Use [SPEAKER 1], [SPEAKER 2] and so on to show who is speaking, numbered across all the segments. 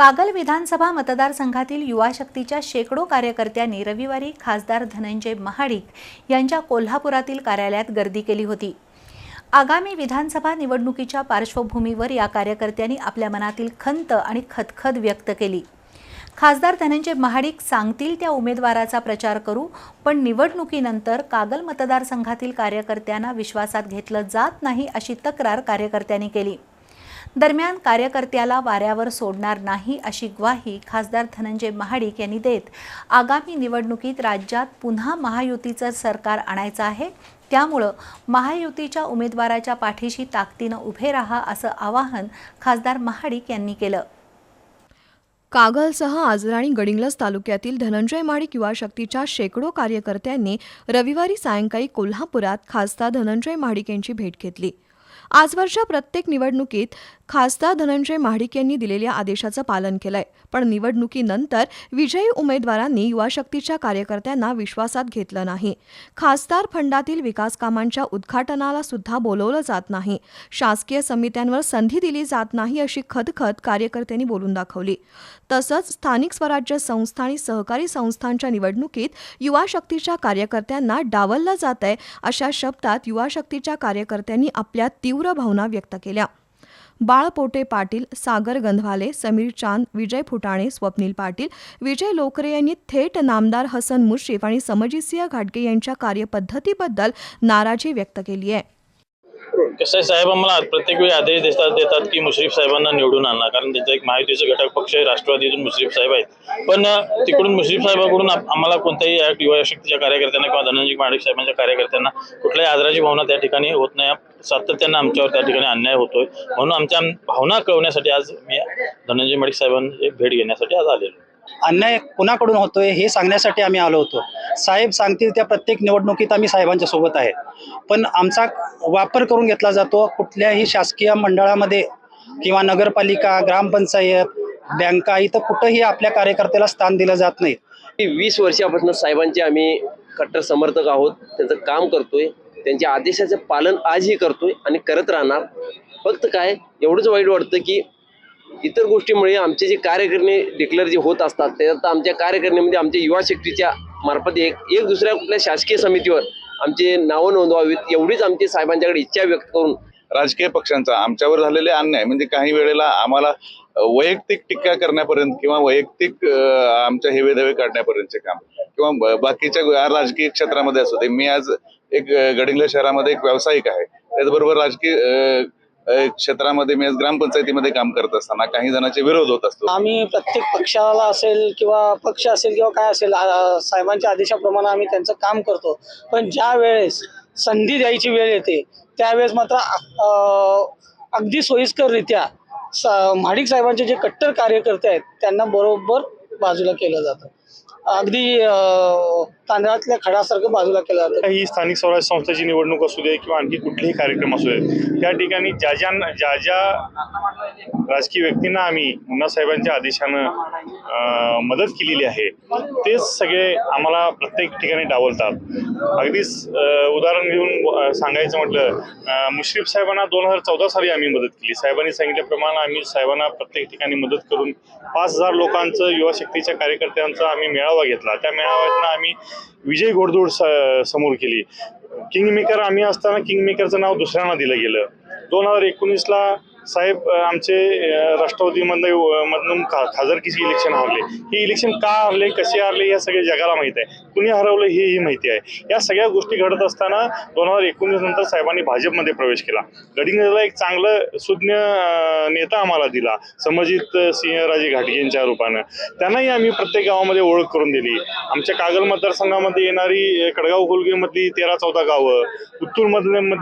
[SPEAKER 1] कागल विधानसभा मतदारसंघातील युवा शक्तीच्या शेकडो कार्यकर्त्यांनी रविवारी खासदार धनंजय महाडिक यांच्या कोल्हापुरातील कार्यालयात गर्दी केली होती. आगामी विधानसभा निवडणुकीच्या पार्श्वभूमीवर या कार्यकर्त्यांनी आपल्या मनातील खंत आणि खदखद व्यक्त केली. खासदार धनंजय महाडिक सांगतील त्या उमेदवाराचा प्रचार करू पण निवडणुकीनंतर कागल मतदारसंघातील कार्यकर्त्यांना विश्वासात घेतलं जात नाही अशी तक्रार कार्यकर्त्यांनी केली. दरम्यान कार्यकर्त्याला वाऱ्यावर सोडणार नाही अशी ग्वाही खासदार धनंजय महाडिक यांनी देत. आगामी निवडणुकीत राज्यात पुन्हा महायुतीचं सरकार आणायचं आहे. त्यामुळं महायुतीच्या उमेदवाराच्या पाठीशी ताकदीनं उभे राहा असं आवाहन खासदार महाडिक यांनी केलं.
[SPEAKER 2] कागलसह आजरा आणि गडिंग्लज तालुक्यातील धनंजय माडिक युवा शक्तीच्या शेकडो कार्यकर्त्यांनी रविवारी सायंकाळी कोल्हापुरात खासदार धनंजय माडिक यांची भेट घेतली. आजवरच्या प्रत्येक निवडणुकीत खासदार धनंजय महाडिक यांनी दिलेल्या आदेशाचं पालन केलंय. पण निवडणुकीनंतर विजयी उमेदवारांनी युवा शक्तीच्या कार्यकर्त्यांना विश्वासात घेतलं नाही. खासदार फंडातील विकास कामांच्या उद्घाटनाला सुद्धा बोलवलं जात नाही. शासकीय समित्यांवर संधी दिली जात नाही अशी खदखद कार्यकर्त्यांनी बोलून दाखवली. तसंच स्थानिक स्वराज्य संस्था आणि सहकारी संस्थांच्या निवडणुकीत युवा शक्तीच्या कार्यकर्त्यांना डावललं जात आहे अशा शब्दात युवा शक्तीच्या कार्यकर्त्यांनी आपल्या तीव्र भावना व्यक्त केल्या. बाळ पोटे पाटील सागर गंधवाले समीर चांद विजय फुटाणे स्वप्नील पाटील विजय लोकरे यांनी थेट नामदार हसन मुश्रीफ आणि समजितसिंह घाटगे यांच्या कार्यपद्धतीबद्दल नाराजी व्यक्त केली आहे.
[SPEAKER 3] कसं आहे साहेब आम्हाला प्रत्येक वेळी आदेश देतात देतात की मुश्रीफ साहेबांना निवडून आणा कारण त्यांचा एक महायुतीचा घटक पक्ष आहे राष्ट्रवादीतून मुश्रीफ साहेब आहेत. पण तिकडून मुश्रीफ साहेबांकडून आम्हाला कोणत्याही युवा शक्तीच्या कार्यकर्त्यांना किंवा धनंजय माडिक साहेबांच्या कार्यकर्त्यांना कुठल्याही आदराची भावना त्या ठिकाणी होत नाही. सातत्यानं आमच्यावर त्या ठिकाणी अन्याय होतोय. म्हणून आमच्या भावना कळवण्यासाठी आज मी धनंजय माडिक साहेबांची भेट घेण्यासाठी आज आलेलो
[SPEAKER 4] अन्याय कुणाकडून होतोय हे सांगण्यासाठी आम्ही आलो होतो. साहेब सांगतील त्या प्रत्येक निवडणुकीत आम्ही साहेबांच्या सोबत आहे. पण आमचा वापर करून घेतला जातो कुठल्याही शासकीय मंडळामध्ये किंवा नगरपालिका ग्रामपंचायत बँका इथं कुठंही आपल्या कार्यकर्त्याला स्थान दिलं जात नाही.
[SPEAKER 5] वीस वर्षापासून साहेबांचे आम्ही कट्टर समर्थक आहोत. त्यांचं काम करतोय. त्यांच्या आदेशाचं पालन आजही करतोय आणि करत राहणार. फक्त काय एवढंच वाईट वाटतं की इतर गोष्टीमुळे आमचे जे कार्यकर्ते डिक्लेअर जे होत असतात त्याच्यात आमच्या कार्यकारिणीमध्ये आमच्या युवा शक्तीच्या मार्फत एक एक दुसऱ्या कुठल्या शासकीय समितीवर आमचे नावं नोंदवावीत एवढीच आमची साहेबांच्याकडे इच्छा व्यक्त करून
[SPEAKER 6] राजकीय पक्षांचा आमच्यावर झालेले अन्याय म्हणजे काही वेळेला आम्हाला वैयक्तिक टीका करण्यापर्यंत किंवा वैयक्तिक आमच्या हेवेदावे काढण्यापर्यंतचे काम किंवा बाकीच्या राजकीय क्षेत्रामध्ये असू दे मी आज एक अ, शहरामध्ये एक व्यावसायिक आहे त्याचबरोबर राजकीय क्षेत्रामध्ये मी ग्रामपंचायतीमध्ये काम करत असताना काही जणांचे विरोध होत असतो.
[SPEAKER 7] आम्ही प्रत्येक पक्षाला असेल किंवा पक्ष असेल किंवा काय असेल साहेबांच्या आदेशाप्रमाणे आम्ही त्यांचं काम करतो. पण ज्या वेळेस संधी द्यायची वेळ येते त्यावेळेस मात्र अगदी सोयीस्कररित्या सा महाडिक साहेबांचे जे कट्टर कार्यकर्ते आहेत त्यांना बरोबर बाजूला केलं जातं. अगदी तांदळातल्या खडासारखं बाजूला केलं जातं.
[SPEAKER 8] ही स्थानिक स्वराज्य संस्थेची निवडणूक असू दे किंवा आणखी कुठलेही कार्यक्रम असू दे त्या ठिकाणी ज्या ज्या ज्या ज्या राजकीय व्यक्तींना आम्ही मुन्ना साहेबांच्या आदेशानं मदत केलेली आहे तेच सगळे आम्हाला प्रत्येक ठिकाणी डावलतात. अगदीच उदाहरण घेऊन सांगायचं म्हटलं मुश्रीफ साहेबांना दोन हजार चौदा साली आम्ही मदत केली. साहेबांनी सांगितल्याप्रमाणे आम्ही साहेबांना प्रत्येक ठिकाणी मदत करून पाच हजार लोकांचं युवा शक्तीच्या कार्यकर्त्यांचा आम्ही मेळावा घेतला. त्या मेळाव्यातनं आम्ही विजय गोडदोड स- समोर केली. किंगमेकर आम्ही असताना किंगमेकरचं नाव दुसऱ्यांना दिलं गेलं. दोन हजार एकोणीसला साहेब आमचे अ, राष्ट्रवादीमधनं मधून खा खासदारकीचे इलेक्शन हारले. हे इलेक्शन का हारले कसे हारले या सगळ्या जगाला माहीत आहे. कुणी हरवलं हे ही माहिती आहे. या सगळ्या गोष्टी घडत असताना दोन हजार एकोणीस नंतर साहेबांनी भाजपमध्ये प्रवेश केला. गडिंगला एक चांगलं सुज्ञ नेता आम्हाला दिला समजित सिंहराजे घाटगे यांच्या रूपानं. त्यांनाही आम्ही प्रत्येक गावामध्ये ओळख करून दिली. आमच्या कागल मतदारसंघामध्ये येणारी कडगाव कोलगेमधली तेरा चौदा गावं उत्तूर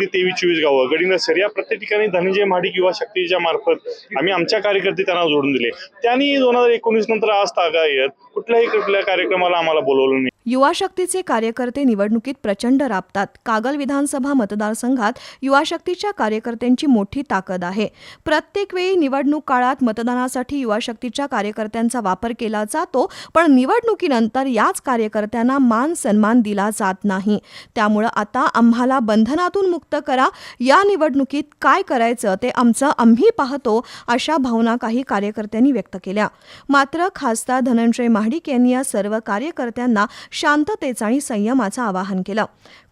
[SPEAKER 8] तेवीस चोवीस गावं गडिंग सर या प्रत्येक ठिकाणी धनंजय महाडिक शक्ती पार्टीच्या मार्फत आम्ही आमच्या कार्यकर्ते त्यांना जोडून दिले. त्यांनी दोन हजार एकोणीस नंतर आज तागा येत कुठल्याही कुठल्या कार्यक्रमाला आम्हाला बोलवलं नाही.
[SPEAKER 2] युवा शक्तीचे कार्यकर्ते निवडणुकीत प्रचंड राबतात. कागल विधानसभा मतदारसंघात युवा शक्तीच्या कार्यकर्त्यांची मोठी ताकद आहे. प्रत्येक वेळी निवडणूक काळात मतदानासाठी युवा शक्तीच्या कार्यकर्त्यांचा वापर केला जातो पण निवडणुकीनंतर याच कार्यकर्त्यांना मान सन्मान दिला जात नाही. त्यामुळं आता आम्हाला बंधनातून मुक्त करा. या निवडणुकीत काय करायचं ते आमचं आम्ही पाहतो अशा भावना काही कार्यकर्त्यांनी व्यक्त केल्या. मात्र खासदार धनंजय महाडिक यांनी या सर्व कार्यकर्त्यांना शांततेचं आणि संयमाचं आवाहन केलं.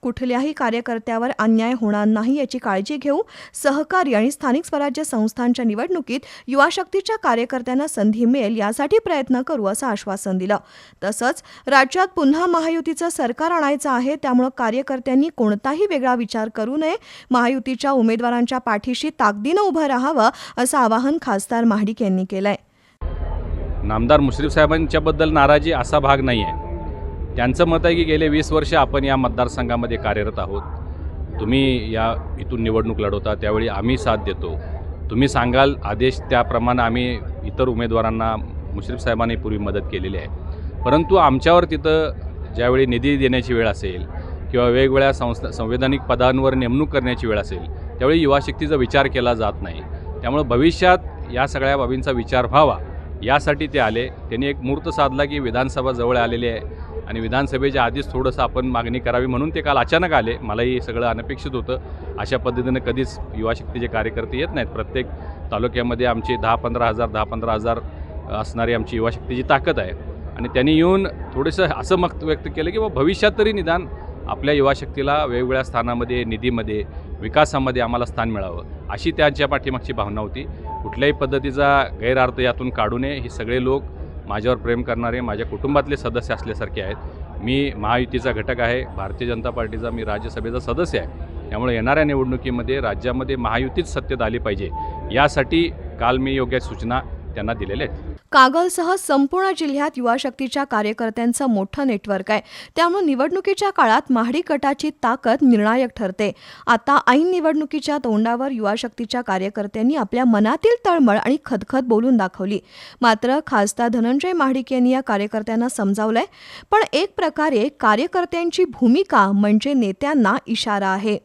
[SPEAKER 2] कुठल्याही कार्यकर्त्यावर अन्याय होणार नाही याची काळजी घेऊ सहकार्य आणि स्थानिक स्वराज्य संस्थांच्या निवडणुकीत युवा शक्तीच्या कार्यकर्त्यांना संधी मिळेल यासाठी प्रयत्न करू असं आश्वासन दिलं. तसंच राज्यात पुन्हा महायुतीचं सरकार आणायचं आहे त्यामुळं कार्यकर्त्यांनी कोणताही वेगळा विचार करू नये. महायुतीच्या उमेदवारांच्या पाठीशी ताकदीनं उभं राहावं असं आवाहन खासदार महाडिक यांनी केलंय.
[SPEAKER 9] नामदार मुश्रीफ साहेबांच्याबद्दल नाराजी असा भाग नाही आहे त्यांचं मत आहे की गेले वीस वर्ष आपण या मतदारसंघामध्ये कार्यरत आहोत. तुम्ही या इथून निवडणूक लढवता त्यावेळी आम्ही साथ देतो. तुम्ही सांगाल आदेश त्याप्रमाणे आम्ही इतर उमेदवारांना मुश्रीफ साहेबांनी पूर्वी मदत केलेली आहे. परंतु आमच्यावर तिथं ज्यावेळी निधी देण्याची वेळ असेल किंवा वेगवेगळ्या संस्था संवैधानिक पदांवर नेमणूक करण्याची वेळ असेल त्यावेळी युवा शक्तीचा विचार केला जात नाही. त्यामुळं भविष्यात या सगळ्या बाबींचा विचार व्हावा. यासाठी ते आले. त्यांनी एक मुहूर्त साधला की विधानसभा जवळ आलेली आहे आणि विधानसभेच्या आधीच थोडंसं आपण मागणी करावी म्हणून ते काल अचानक आले. मलाही सगळं अनपेक्षित होतं. अशा पद्धतीनं कधीच युवा शक्तीचे कार्यकर्ते येत नाहीत. प्रत्येक तालुक्यामध्ये आमचे दहा पंधरा हजार दहा पंधरा हजार असणारी आमची युवा शक्तीची ताकद आहे. आणि त्यांनी येऊन थोडंसं असं मत व्यक्त केलं की बा भविष्यात तरी निदान आपल्या युवा शक्तीला वेगवेगळ्या स्थानामध्ये निधीमध्ये विकासामध्ये आम्हाला स्थान मिळावं अशी त्यांच्या पाठीमागची भावना होती. कुठल्याही पद्धतीचा गैरअर्थ यातून काढू नये हे सगळे लोक माझ्यावर प्रेम करणारे माझ्या कुटुंबातले सदस्य असल्यासारखे आहेत. मी महायुतीचा घटक आहे भारतीय जनता पार्टीचा मी राज्यसभेचा सदस्य आहे. त्यामुळे येणाऱ्या निवडणुकीमध्ये राज्यामध्ये महायुतीच सत्तेत आली पाहिजे. यासाठी काल मी योग्य सूचना त्यांना दिलेले आहेत.
[SPEAKER 2] कागलसह संपूर्ण जिल्ह्यात युवा शक्तीच्या कार्यकर्त्यांचं मोठं नेटवर्क आहे. त्यामुळे निवडणुकीच्या काळात महाडी गटाची ताकद निर्णायक ठरते. आता ऐन निवडणुकीच्या तोंडावर युवा शक्तीच्या कार्यकर्त्यांनी आपल्या मनातील तळमळ आणि खदखद बोलून दाखवली. मात्र खासदार धनंजय महाडिक यांनी या कार्यकर्त्यांना समजावलंय पण एक प्रकारे कार्यकर्त्यांची भूमिका म्हणजे नेत्यांना इशारा आहे.